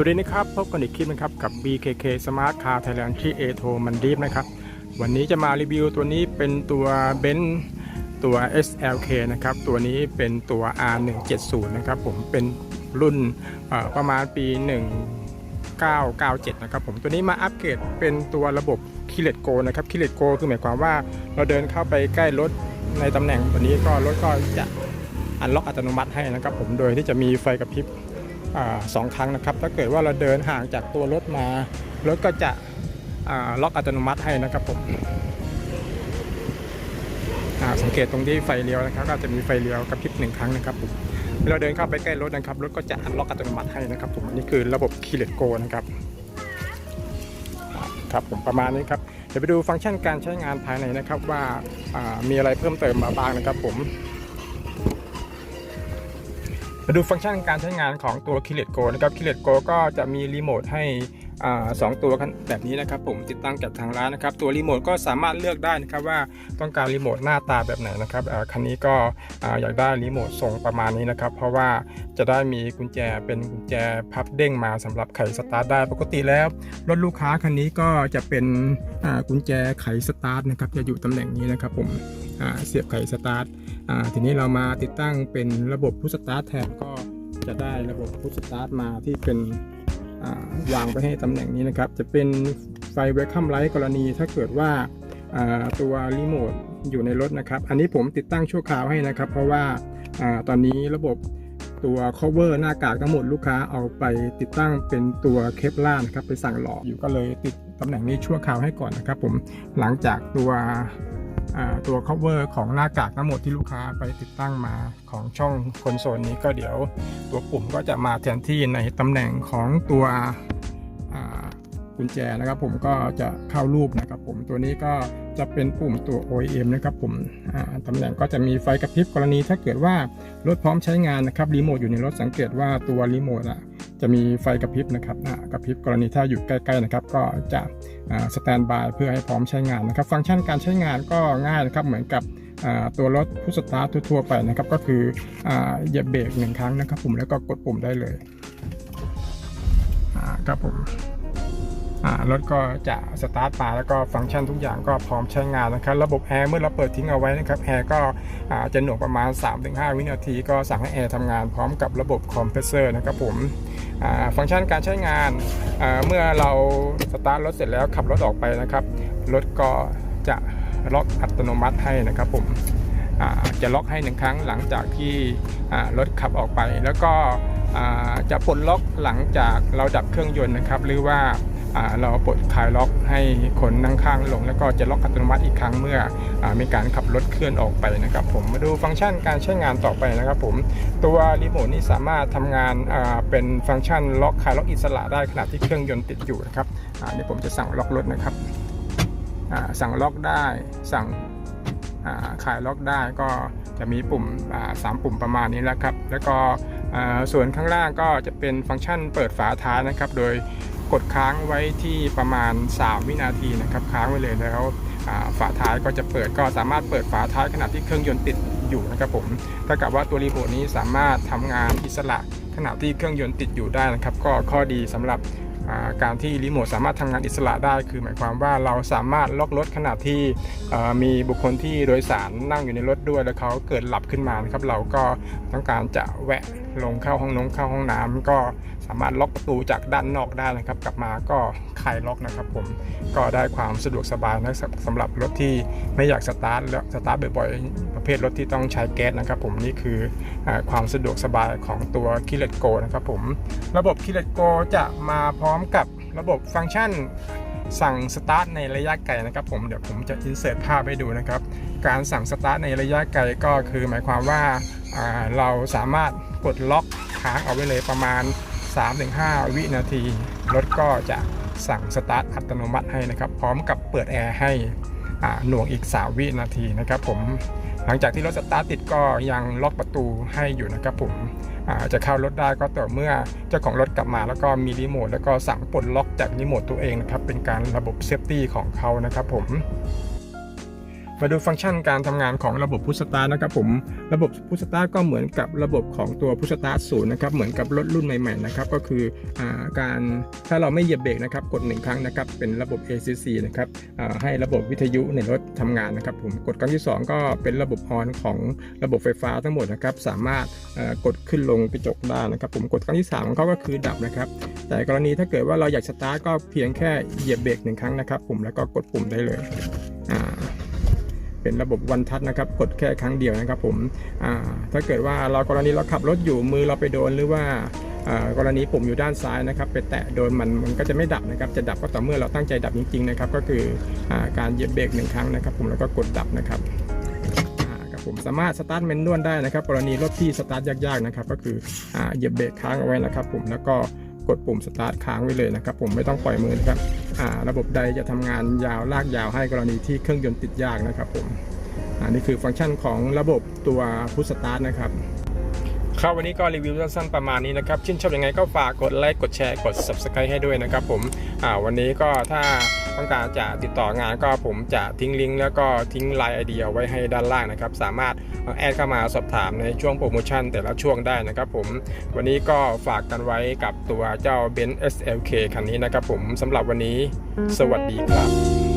สวัสดีนะครับ พบกันอีกคลิปนะครับ กับ BKK Smart Car Thailand ที่ a t o มันดีฟนะครับ วันนี้จะมารีวิวตัวนี้เป็นตัวเบนซ์ตัว SLK นะครับ ตัวนี้เป็นตัว R170 นะครับผมเป็นรุ่นประมาณปี 1997 นะครับผมตัวนี้มาอัปเกรดเป็นตัวระบบ k i l e t Go นะครับ k i l e t Go คือหมายความว่าเราเดินเข้าไปใกล้รถในตำแหน่งตัวนี้ก็รถก็จะอันล็อกอัตโนมัติให้นะครับผมโดยที่จะมีไฟกระพริบ สองครั้งนะครับ ถ้าเกิดว่าเราเดินห่างจากตัวรถมารถก็จะล็อกอัตโนมัติให้นะครับผมสังเกตตรงที่ไฟเลี้ยวนะครับ ก็จะมีไฟเลี้ยวกระพริบหนึ่งครั้งนะครับผมเวลาเดินเข้าไปใกล้รถนะครับรถก็จะอันล็อกอัตโนมัติให้นะครับผมอันนี่คือระบบคีเลตโกนะครับครับผมประมาณนี้ครับเดี๋ยวไปดูฟังก์ชันการใช้งานภายในนะครับว่ามีอะไรเพิ่มเติมมาบ้างนะครับผม มาดูฟังก์ชันการใช้งานของตัว k i l e t Go นะครับ k i l e t Go ก็จะมีรีโมทให้สองตัวแบบนี้นะครับผมติดตั้งกับทางร้านนะครับ ตัวรีโมทก็สามารถเลือกได้นะครับว่าต้องการรีโมทหน้าตาแบบไหนนะครับคันนี้ก็อยากได้รีโมททรงประมาณนี้นะครับ เพราะว่าจะได้มีกุญแจเป็นกุญแจพับเด้งมาสำหรับไขสตาร์ทได้ปกติแล้วรถลูกค้าคันนี้ก็จะเป็นกุญแจไขสตาร์ทนะครับจะอยู่ตำแหน่งนี้นะครับผม เสียบไข่สตาร์ททีนี้เรามาติดตั้งเป็นระบบพุชสตาร์ทแทนก็จะได้ระบบพุชสตาร์ทมาที่เป็นาวางไปให้ตำแหน่งนี้นะครับ จะเป็นไฟเวลคัมไลท์กรณีถ้าเกิดว่าาตัวรีโมทอยู่ในรถนะครับ อันนี้ผมติดตั้งชั่วคราวให้นะครับ เพราะว่าอาตอนนี้ระบบตัว cover หน้ากากทั้งหมดลูกค้าเอาไปติดตั้งเป็นตัวเคปล่านะครับ ไปสั่งหล่ออยู่ก็เลยติดตำแหน่งนี้ชั่วคราวให้ก่อนนะครับ ผมหลังจากตัว ตัว cover ของหน้ากากทั้งหมดที่ลูกค้าไปติดตั้งมาของช่องคอนโซลนี้ก็เดี๋ยวตัวปุ่มก็จะมาแทนที่ในตำแหน่งของตัวกุญแจนะครับผมก็จะเข้ารูปนะครับผมตัวนี้ก็จะเป็นปุ่มตัว OEM นะครับผมตำแหน่งก็จะมีไฟกระพริบกรณีถ้าเกิดว่ารถพร้อมใช้งานนะครับรีโมทอยู่ในรถสังเกตว่าตัวรีโมทอะ จะมีไฟกระพริบนะครับกระพริบกรณีถ้าอยู่ใกล้ๆนะครับ ก็จะสแตนบายเพื่อให้พร้อมใช้งานนะครับ ฟังก์ชันการใช้งานก็ง่ายนะครับเหมือนกับตัวรถพุชสตาร์ททั่วๆไปนะครับ ก็คือเหยียบเบรกหนึ่งครั้งนะครับผมแล้วก็กดปุ่มได้เลยครับผม รถก็จะสตาร์ทมาแล้วก็ฟังก์ชันทุกอย่างก็พร้อมใช้งานนะครับ ระบบแอร์เมื่อเราเปิดทิ้งเอาไว้นะครับแอร์ก็จะหน่วงประมาณ 3-5 วินาที ก็สั่งให้แอร์ทำงานพร้อมกับระบบคอมเพรสเซอร์นะครับผมฟังก์ชันการใช้งานเมื่อเราสตาร์ทรถเสร็จแล้วขับรถออกไปนะครับ รถก็จะล็อกอัตโนมัติให้นะครับผมจะล็อกให้หนึ่งครั้งหลังจากที่รถขับออกไป แล้วก็จะปลดล็อกหลังจากเราดับเครื่องยนต์นะครับ หรือว่า เราปลดคลายล็อกให้คนนั่งข้างลง แล้วก็จะล็อกอัตโนมัติอีกครั้งเมื่ออมีการขับรถเคลื่อนออกไปนะครับ ผมมาดูฟังก์ชันการใช้งานต่อไปนะครับผมตัวรีโมทนี้สามารถทำงานาเป็นฟังก์ชันล็อกคลายล็อกอิสระได้ขณะที่เครื่องยนต์ติดอยู่นะครับเดี๋ยวผมจะสั่งล็อกรถนะครับสั่งล็อกได้สั่งอ่าคลายล็อกได้ก็จะมีปุ่มอ่าสามปุ่มประมาณนี้แล้วครับ แล้วก็ส่วนข้างล่างก็จะเป็นฟังก์ชันเปิดฝาท้ายนะครับ โดย กดค้างไว้ที่ประมาณ 3 วินาทีนะครับค้างไว้เลยแล้วฝาท้ายก็จะเปิดก็สามารถเปิดฝาท้ายขณะที่เครื่องยนต์ติดอยู่นะครับผมถ้ากับว่าตัวรีโมทนี้สามารถทำงานอิสระขณะที่เครื่องยนต์ติดอยู่ได้นะครับ ก็ข้อดีสำหรับการที่รีโมทสามารถทำงานอิสระได้ คือหมายความว่าเราสามารถล็อกรถขณะที่มีบุคคลที่โดยสารนั่งอยู่ในรถด้วย แล้วเขาเกิดหลับขึ้นมานะครับเราก็ต้องการจะแวะ ลงเข้าห้องนงเข้าห้องน้ำก็สามารถล็อกประตูจากด้านนอกได้นะครับ กลับมาก็คลายล็อกนะครับ ผมก็ได้ความสะดวกสบายนะสำหรับรถที่ไม่อยากสตาร์ทแล้วสตาร์ทบ่อยๆประเภทรถที่ต้องใช้แก๊สนะครับ ผมนี่คืออความสะดวกสบายของตัว k i l e t Go นะครับ ผมระบบ k i l e t Go จะมาพร้อมกับระบบฟังก์ชันสั่งสตาร์ทในระยะไกลนะครับผมเดี๋ยวผมจะอินเสิร์ตภาพให้ดูนะครับ การสั่งสตาร์ทในระยะไกลก็คือหมายความว่าเราสามารถ กดล็อกค้างเอาไว้เลยประมาณ 3-5 วินาที รถก็จะสั่งสตาร์ทอัตโนมัติให้นะครับ พร้อมกับเปิดแอร์ให้หน่วงอีก 3 วินาทีนะครับผมหลังจากที่รถสตาร์ทติดก็ยังล็อกประตูให้อยู่นะครับผมจะเข้ารถได้ก็ต่อเมื่อเจ้าของรถกลับมาแล้วก็มีรีโมทแล้วก็สั่งปลดล็อกจากรีโมทตัวเองนะครับเป็นการระบบเซฟตี้ของเขานะครับผม มาดูฟังก์ชันการทำงานของระบบพุชสตาร์นะครับผมระบบพุชสตาร์ก็เหมือนกับระบบของตัวพุชสตาร์ศูนย์นะครับเหมือนกับรถรุ่นใหม่ๆนะครับก็คืออการถ้าเราไม่เหยียบเบรกนะครับกดหนึ่งครั้งนะครับเป็นระบบ ACC นะครับให้ระบบวิทยุในรถทำงานนะครับผมกดครั้งที่ 2 ก็เป็นระบบออนของระบบไฟฟ้าทั้งหมดนะครับสามารถกดขึ้นลงกระจกได้นะครับผมกดครั้งที่3ของเขาก็คือดับนะครับแต่กรณีถ้าเกิดว่าเราอยากสตาร์ทก็เพียงแค่เหยียบเบรกหนึ่งครั้งนะครับผมแล้วก็กดปุ่มได้เลย เป็นระบบวันทัชนะครับ กดแค่ครั้งเดียวนะครับผมถ้าเกิดว่าเรากรณีเราขับรถอยู่มือเราไปโดนหรือว่ากรณีปุ่มอยู่ด้านซ้ายนะครับไปแตะโดนมันมันก็จะไม่ดับนะครับ จะดับก็ต่อเมื่อเราตั้งใจดับจริงๆนะครับ ก็คืออาการเหยียบเบรกหนึ่งครั้งนะครับ ผมแล้วก็กดดับนะครับครับผมสามารถสตาร์ทเมนนวลได้นะครับ กรณีรถที่สตาร์ทยากๆนะครับ ก็คืออเหยียบเบรกค้างเอาไว้นะครับ ผมแล้วก็ กดปุ่มสตาร์ทค้างไว้เลยนะครับผมไม่ต้องปล่อยมือนะครับอ่าระบบใดจะทำงานยาวลากยาวให้กรณีที่เครื่องยนต์ติดยากนะครับผมอันนี้คือฟังก์ชันของระบบตัวพุทสตาร์ทนะครับครับวันนี้ก็รีวิวสั้นๆประมาณนี้นะครับชื่นชอบยังไงก็ฝากกดไลค์กดแชร์กด subscribe ให้ด้วยนะครับผมอ่าวันนี้ก็ถ้า ต้องการจะติดต่องานก็ผมจะทิ้งลิงก์แล้วก็ทิ้งไลน์ไอเดียไว้ให้ด้านล่างนะครับ สามารถแอดเข้ามาสอบถามในช่วงโปรโมชั่นแต่ละช่วงได้นะครับผมวันนี้ก็ฝากกันไว้กับตัวเจ้า b e n z SLK คันนี้นะครับผมสำหรับวันนี้ สวัสดีครับ